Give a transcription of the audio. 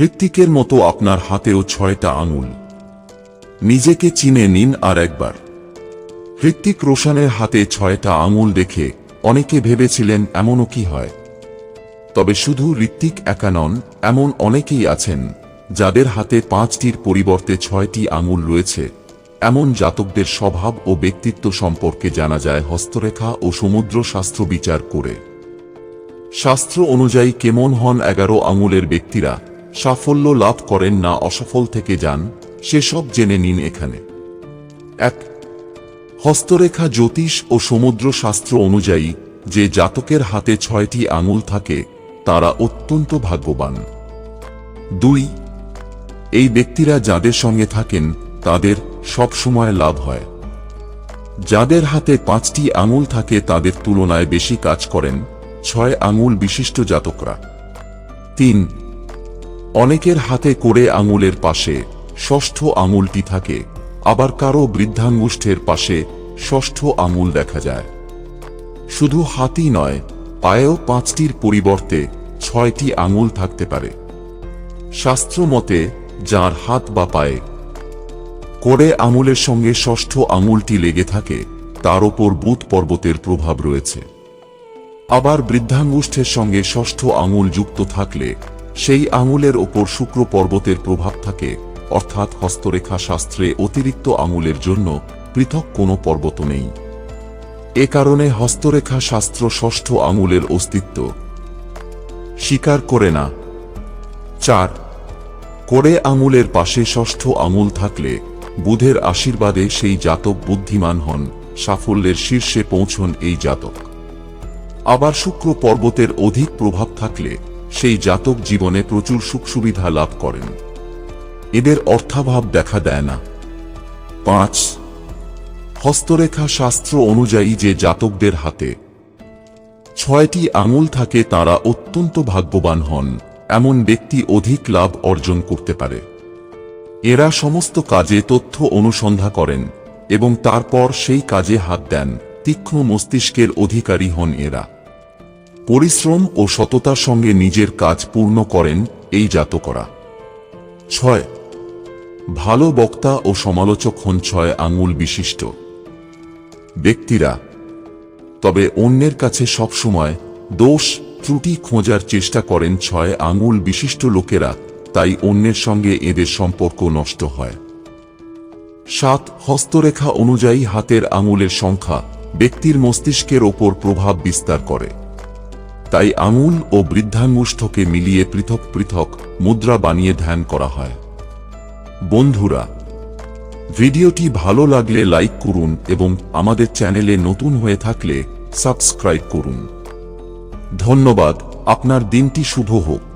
হৃত্বিকের মতো আপনার হাতেও ছয়টা আঙুল। নিজেকে চিনে নিন আর একবার। হৃত্বিক রোশনের হাতে ছয়টা আঙুল দেখে অনেকে ভেবেছিলেন, এমনও কি হয়? তবে শুধু ঋত্বিক একা নন, এমন অনেকেই আছেন, যাদের হাতে পাঁচটির পরিবর্তে ছয়টি আঙুল রয়েছে। এমন জাতকদের স্বভাব ও ব্যক্তিত্ব সম্পর্কে জানা যায় হস্তরেখা ও সমুদ্র শাস্ত্র বিচার করে। শাস্ত্র অনুযায়ী কেমন হন এগারো আঙুলের ব্যক্তিরা সাফল্য লাভ করেন না অসফল থেকে যান সেসব জেনে নিন এখানে। এক, হস্তরেখা জ্যোতিষ ও সমুদ্র শাস্ত্র অনুযায়ী যে জাতকের হাতে ছয়টি আঙুল থাকে, তারা অত্যন্ত ভাগ্যবান। দুই, এই ব্যক্তিরা যাদের সঙ্গে থাকেন, তাদের সব সময় লাভ হয়। যাদের হাতে পাঁচটি আঙুল থাকে, তাদের তুলনায় বেশি কাজ করেন, ছয় আঙুল বিশিষ্ট জাতকরা। তিন অনেকের হাতে করে আঙুলের পাশে ষষ্ঠ আঙুলটি থাকে, আবার কারও বৃদ্ধাঙ্গুষ্ঠের পাশে ষষ্ঠ আঙুল দেখা যায়। শুধু হাতই নয়, পায়েও পাঁচটির পরিবর্তে ছয়টি আঙুল থাকতে পারে। শাস্ত্র মতে, যার হাত বা পায়ে করে আঙুলের সঙ্গে ষষ্ঠ আঙুলটি লেগে থাকে, তার ওপর বুধ পর্বতের প্রভাব রয়েছে। আবার বৃদ্ধাঙ্গুষ্ঠের সঙ্গে ষষ্ঠ আঙুল যুক্ত থাকলে সেই আঙুলের ওপর শুক্র পর্বতের প্রভাব থাকে, অর্থাৎ হস্তরেখা শাস্ত্রে অতিরিক্ত আঙুলের জন্য পৃথক কোনো পর্বত নেই। এ কারণে হস্তরেখা শাস্ত্র ষষ্ঠ আঙুলের অস্তিত্ব। স্বীকার করে না। চার, করে আঙুলের পাশে ষষ্ঠ আঙুল থাকলে বুধের আশীর্বাদে সেই জাতক বুদ্ধিমান হন, সাফল্যের শীর্ষে পৌঁছন এই জাতক। আবার শুক্র পর্বতের অধিক প্রভাব থাকলে সেই জাতক জীবনে প্রচুর সুখ সুবিধা লাভ করেন। এদের অর্থাভাব দেখা দেয় না। পাঁচ, হস্তরেখা শাস্ত্র অনুযায়ী যে জাতকদের হাতে ছয়টি আঙুল থাকে তারা অত্যন্ত ভাগ্যবান হন, এমন ব্যক্তি অধিক লাভ অর্জন করতে পারে। এরা সমস্ত কাজে তথ্য অনুসন্ধান করেন এবং তারপর সেই কাজে হাত দেন, তীক্ষ্ণ মস্তিষ্কের অধিকারী হন এরা। পরিশ্রম ও সততার সঙ্গে নিজের কাজ পূর্ণ করেন এই জাতকরা। ছয়, ভালো বক্তা ও সমালোচক হন ছয় আঙুল বিশিষ্ট। ব্যক্তিরা, তবে অন্যের কাছে সবসময় দোষ, ত্রুটি খোঁজার চেষ্টা করেন ছয় আঙুল বিশিষ্ট লোকেরা, তাই অন্যের সঙ্গে এদের সম্পর্ক নষ্ট হয়। সাত, হস্তরেখা অনুযায়ী হাতের আঙুলের সংখ্যা ব্যক্তির মস্তিষ্কের ওপর প্রভাব বিস্তার করে। তাই আঙুল ও বৃদ্ধাঙ্গুষ্ঠকে মিলিয়ে পৃথক পৃথক মুদ্রা বানিয়ে ধ্যান করা হয়। বন্ধুরা, ভিডিওটি ভালো লাগলে লাইক করুন এবং আমাদের চ্যানেলে নতুন হয়ে থাকলে সাবস্ক্রাইব করুন। ধন্যবাদ, আপনার দিনটি শুভ হোক।